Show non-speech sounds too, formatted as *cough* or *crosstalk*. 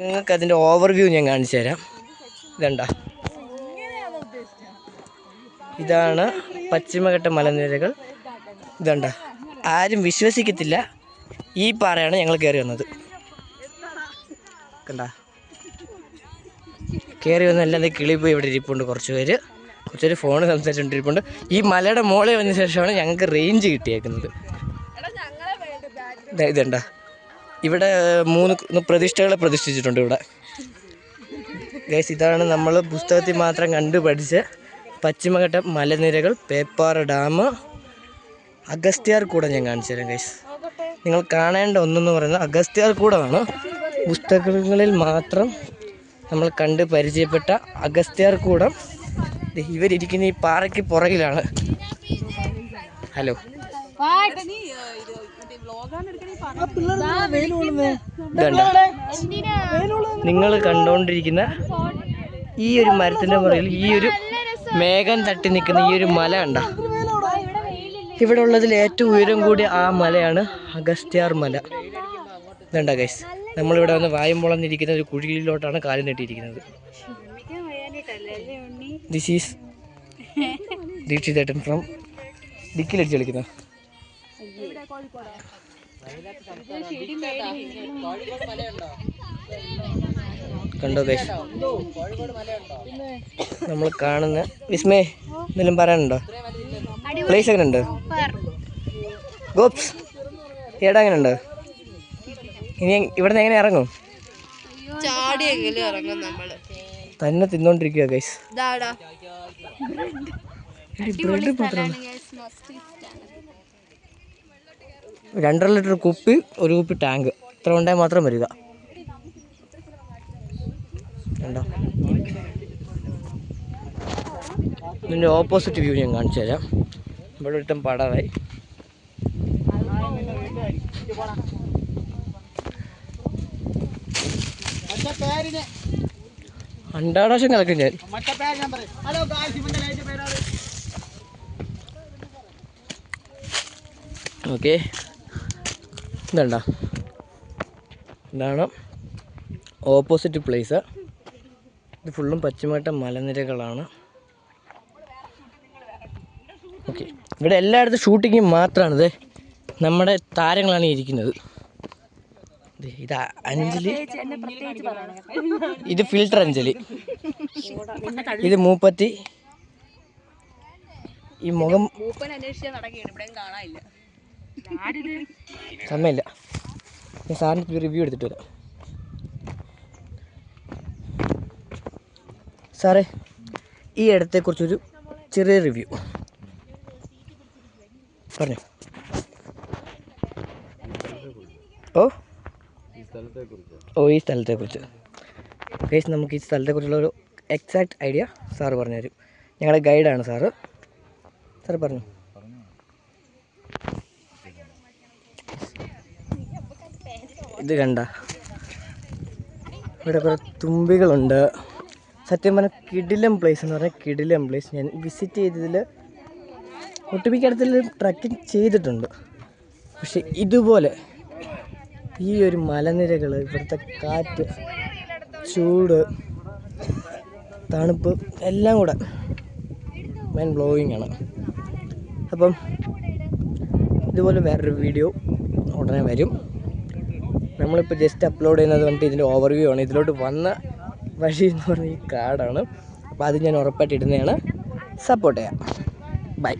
നിങ്ങൾക്ക് അതിന്റെ ഓവർവ്യൂ ഞാൻ കാണിച്ചു തരാം. ഇതണ്ട? ഇതാണ് പശ്ചിമഘട്ട മലനിരകൾ. ഇതണ്ട? ആരും വിശ്വസിക്കത്തില്ല. ഈ പാറയാണ് ഞങ്ങൾ കയറി വന്നത്. കണ്ട? കയറി വന്ന എല്ലാം ദേ കിളി പോയി ഇവിടെ ഇരിപ്പുണ്ട് കുറച്ച് പേര്. കുറച്ച് പേര് ഫോൺ സംസാരിച്ചുകൊണ്ടിരിപ്പുണ്ട് ഈ മലയുടെ മോളിൽ വന്ന ശേഷമാണ് ഞങ്ങൾക്ക് റേഞ്ച് കിട്ടിയേക്കുന്നത്. ഇതണ്ട? ഇവിടെ മൂന്ന് പ്രതിഷ്ഠകളെ പ്രതിഷ്ഠിച്ചിട്ടുണ്ട് ഇവിടെ. ഗൈസ് ഇതാണ് നമ്മൾ പുസ്തകത്തിൽ മാത്രം കണ്ടു പഠിച്ച പശ്ചിമഘട്ട മലനിരകൾ പേപ്പാറ ഡാം അഗസ്ത്യാർ കൂടെ ഞാൻ കാണിച്ചു തരാം ഗൈസ് നിങ്ങൾ കാണേണ്ട ഒന്നെന്ന് പറയുന്നത് അഗസ്ത്യാർ കൂടമാണ് പുസ്തകങ്ങളിൽ മാത്രം നമ്മൾ കണ്ട് പരിചയപ്പെട്ട അഗസ്ത്യാർ കൂടം. ദേ ഇവരിയ്ക്കുന്ന ഈ പാറയ്ക്ക് പുറകിലാണ്. ഹലോ. നിങ്ങൾ കണ്ടുകൊണ്ടിരിക്കുന്ന ഈ ഒരു മരത്തിന്റെ മുറിയിൽ ഈ ഒരു മേഘം തട്ടി നിൽക്കുന്ന ഈ ഒരു മല കണ്ട. ഇവിടെ ഉള്ളതിൽ ഏറ്റവും ഉയരം കൂടിയ ആ മലയാണ് അഗസ്ത്യാർ മല. ഇതുണ്ട ഗൈസ് നമ്മളിവിടെ വന്ന് വായും പൊളന്നിരിക്കുന്ന ഒരു കുഴിയിലോട്ടാണ് കാലം നീട്ടിയിരിക്കുന്നത്. ദിസ് ഈസ് *laughs* ദീക്ഷിതേട്ടൻ ഫ്രം കളിക്കുന്ന കണ്ടോ ഗൈസ്? നമ്മൾ കാണുന്ന വിസ്മേ എന്തെങ്കിലും പറയാനുണ്ടോ? പ്ലേസ് എങ്ങനെ ഉണ്ട് ഗോപ്സ് ഏടാ എങ്ങനെ ഉണ്ട് ഇനി ഇവിടെ നിന്ന് എങ്ങനെ ഇറങ്ങും? തന്നെ തിന്നോണ്ടിരിക്കുക ഗൈസ്. ബ്രെഡ് മാത്രം രണ്ടര ലിറ്റർ കുപ്പി ഒരു കുപ്പി ടാങ്ക്. ഇത്ര ഉണ്ടായാൽ മാത്രം വരിക. കണ്ടോ? ഇതിന്റെ ഓപ്പോസിറ്റ് വ്യൂ ഞാൻ കാണിച്ചു തരാം. ഇവിടെ ഒരുത്തം പടവായി. അണ്ടാടാശം കിടക്കും ഞാൻ. ഓക്കെ. ഇതണ്ട ഇതാണ് ഓപ്പോസിറ്റ് പ്ലേസ് ഇത് ഫുള്ളും പശ്ചിമഘട്ട മലനിരകളാണ്. ഓക്കെ ഇവിടെ എല്ലായിടത്തും ഷൂട്ടിങ് മാത്രമാണിത് നമ്മുടെ താരങ്ങളാണ് ഇരിക്കുന്നത്. ഇത് അഞ്ജലി. ഇത് ഫിൽട്ടർ അഞ്ജലി. ഇത് മൂപ്പത്തി. ഈ മുഖം കാണാനില്ല. സമയമില്ല. ഞാൻ സാറിന് റിവ്യൂ എടുത്തിട്ട് വരാം. സാറേ ഈ ഇടത്തെക്കുറിച്ചൊരു ചെറിയ റിവ്യൂ പറഞ്ഞു. ഓ. ഓ ഈ സ്ഥലത്തെക്കുറിച്ച്. കേസ് നമുക്ക് ഈ സ്ഥലത്തെക്കുറിച്ചുള്ള ഒരു എക്സാക്ട് ഐഡിയ സാറ് പറഞ്ഞുതരും. ഞങ്ങളുടെ ഗൈഡാണ് സാറ്. സാർ പറഞ്ഞു. ഇത് കണ്ട. ഇവിടെ കുറേ തുമ്പികളുണ്ട്. സത്യം പറഞ്ഞാൽ കിടിലം പ്ലേസ് എന്ന് പറഞ്ഞാൽ കിടിലം പ്ലേസ് ഞാൻ വിസിറ്റ് ചെയ്തതിൽ ഒട്ടുമിക്കടത്തിൽ ട്രക്കിംഗ് ചെയ്തിട്ടുണ്ട്. പക്ഷെ ഇതുപോലെ ഈ ഒരു മലനിരകൾ ഇവിടുത്തെ കാറ്റ് ചൂട് തണുപ്പ് എല്ലാം കൂടെ മൈൻ ബ്ലോയിങ് ആണ്. അപ്പം ഇതുപോലെ വേറൊരു വീഡിയോ ഉടനെ വരും. നമ്മളിപ്പോൾ ജസ്റ്റ് അപ്ലോഡ് ചെയ്യുന്നത് വന്നിട്ട് ഇതിന്റെ ഓവർവ്യൂ ആണ്. ഇതിലോട്ട് വന്ന വഴി എന്ന് പറഞ്ഞ ഈ കാർഡാണ് അപ്പോൾ അത് ഞാൻ ഉറപ്പായിട്ട് ഇടുന്നതാണ്. സപ്പോർട്ട് ചെയ്യാം. ബൈ